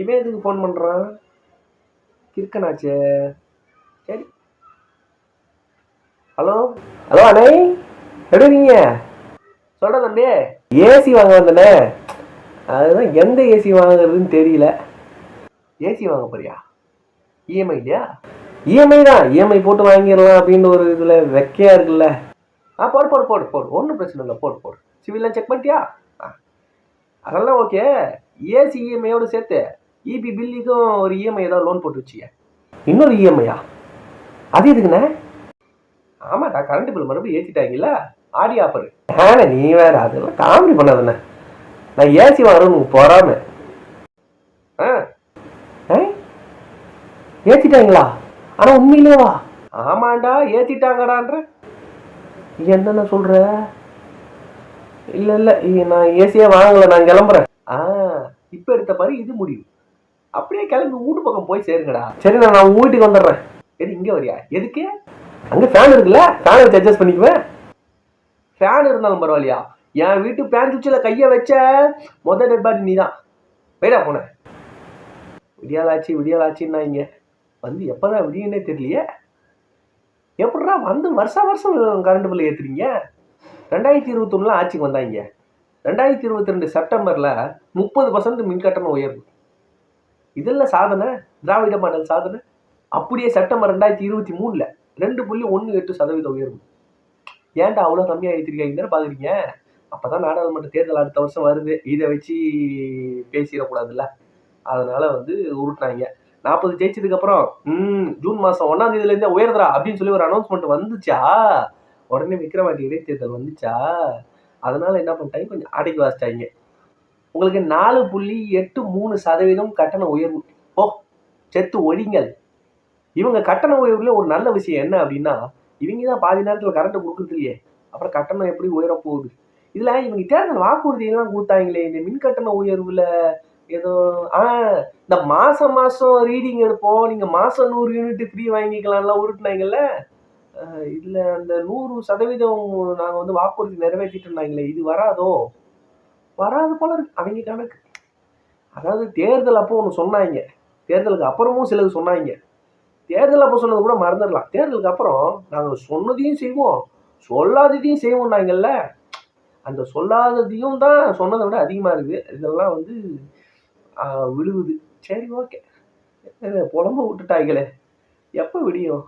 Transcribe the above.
இவன் எதுக்கு ஃபோன் பண்ணுறான் கிறுக்கனாச்சே. சரி. ஹலோ? ஹலோ அண்ணே. எப்படி இருக்கீங்க? சொல்கிறேன் தம்பி. ஏசி வாங்க வந்தனே. அதுதான் எந்த ஏசி வாங்குறதுன்னு தெரியல. ஏசி வாங்க போறியா? இஎம்ஐ இல்லையா? இஎம்ஐ தான். இஎம்ஐ போட்டு வாங்கிடலாம் அப்படின்னு ஒரு இதில் வெக்கையா இருக்குல்ல. ஆ போடு போடு போடு போடு. ஒன்றும் பிரச்சனை இல்லை. போடு போடு. சிவில்லாம் செக் பண்ணிட்டியா? அதெல்லாம் ஓகே ஏசி இஎம்ஐயோடு சேர்த்து. இபி பில்லுக்கும் ஒரு இஎம்ஐ ஏதாவது லோன் போட்டு வச்சிய. இன்னொரு இஎம்ஐயா? அது எதுக்குண்ணே? ஆமாடா கரண்ட் பில் மறுபடியும் ஏற்றிட்டாங்கல்ல ஆடி ஆஃபர் ஏண்ணே நீ வேற அதெல்லாம் காமெடி பண்ணாதண்ணே. நான் ஏசி வாங்கணும் போறாம. ஆ? ஆ? ஏற்றிட்டாங்களா ஆனால் உண்மையிலேவா? ஆமாண்டா ஏற்றிட்டாங்கடான்ற என்னென்ன சொல்கிற இல்லை இல்லை நான் ஏசியே வாங்கலை நான் கிளம்புறேன். ஆ இப்போ எடுத்த பாரு இது முடிவு. அப்படியே கிளம்பி வீட்டு பக்கம் போய் சேருங்கடா. சரி நான் நான் வீட்டுக்கு வந்துடுறேன். எது இங்கே வரியா? எதுக்கு? அங்கே ஃபேன் இருக்குல்ல ஃபேனை வச்சு அட்ஜஸ்ட் பண்ணிக்குவேன். ஃபேன் இருந்தாலும் பரவாயில்லையா? என் வீட்டு பேன் சுவிட்சில் கையை வச்ச மொதல் டெட் பாடி நீ தான் போயிடா போனேன் விடியாலாச்சு விடியாலாச்சுன்னா இங்கே. வந்து எப்போதான் விடியுன்னே தெரியலையே. எப்படிடா வந்து வருஷா வருஷம் கரண்ட் பில் ஏற்றுறீங்க ரெண்டாயிரத்தி இருபத்தொன்னுல ஆட்சிக்கு வந்தாங்க ரெண்டாயிரத்தி இருபத்தி ரெண்டு செப்டம்பரில் முப்பது பர்சன்ட் மின்கட்டணம் உயர்வு. இதெல்லாம் சாதனை? திராவிட மாடல் சாதனை? அப்படியே செப்டம்பர் ரெண்டாயிரத்தி இருபத்தி மூணில் ரெண்டு புள்ளி ஒன்று எட்டு சதவீதம் உயர்வு. ஏன்டா அவ்வளோ கம்மியாக ஏற்றிருக்கீங்கன்னு பார்க்குறீங்க அப்போ தான் நாடாளுமன்ற தேர்தல் அடுத்த வருஷம் வருது. இதை வச்சு பேசிடக்கூடாதுல்ல. அதனால வந்து உருட்டினாங்க. நாற்பது ஜெயிச்சதுக்கப்புறம் ம் ஜூன் மாதம் ஒன்றாம் தேதியிலேருந்தே உயர்தரா அப்படின்னு சொல்லி ஒரு அனௌன்ஸ்மெண்ட் வந்துச்சா? உடனே விக்ரவாண்டி இடைத்தேர்தல் வந்துச்சா? அதனால என்ன பண்ணிட்டாங்க? கொஞ்சம் அடக்கி வாசிட்டாங்க உங்களுக்கு நாலு புள்ளி எட்டு மூணு சதவீதம் கட்டண உயர்வு. ஓ செத்து ஒழிங்கள். இவங்க கட்டண உயர்வுல ஒரு நல்ல விஷயம் என்ன அப்படின்னா இவங்க தான் பாதி நேரத்தில் கரண்ட் கொடுக்குறது இல்லையே. அப்புறம் கட்டணம் எப்படி உயர போகுது? இதில் இவங்க தேர்தல் வாக்குறுதியெல்லாம் கொடுத்தாங்களே இந்த மின் கட்டண உயர்வில் ஏதோ ஆ இந்த மாதம் மாதம் ரீடிங் எடுப்போம் நீங்கள் மாதம் நூறு யூனிட் ஃப்ரீ வாங்கிக்கலாம்லாம் உருட்டுனாங்கல்ல? இதில் அந்த நூறு சதவீதம் நாங்கள் வந்து வாக்குறுதி நிறைவேற்றிட்டு இருந்தாங்களே இது வராதோ? வராது போல இருக்கு. அவங்க கணக்கு. அதாவது தேர்தல் அப்போ ஒன்று சொன்னாங்க. தேர்தலுக்கு அப்புறமும் சிலது சொன்னாங்க. தேர்தல் அப்போ சொன்னது கூட மறந்துடலாம். தேர்தலுக்கு அப்புறம் நாங்கள் சொன்னதையும் செய்வோம். சொல்லாததையும் செய்வோம் நாங்கள்ல அந்த சொல்லாததையும் தான் சொன்னதை விட அதிகமாக இருக்குது இதெல்லாம் வந்து விழுகுது சரி ஓகே. புலம்ப விட்டுட்டாய்களே. எப்போ விடியும்?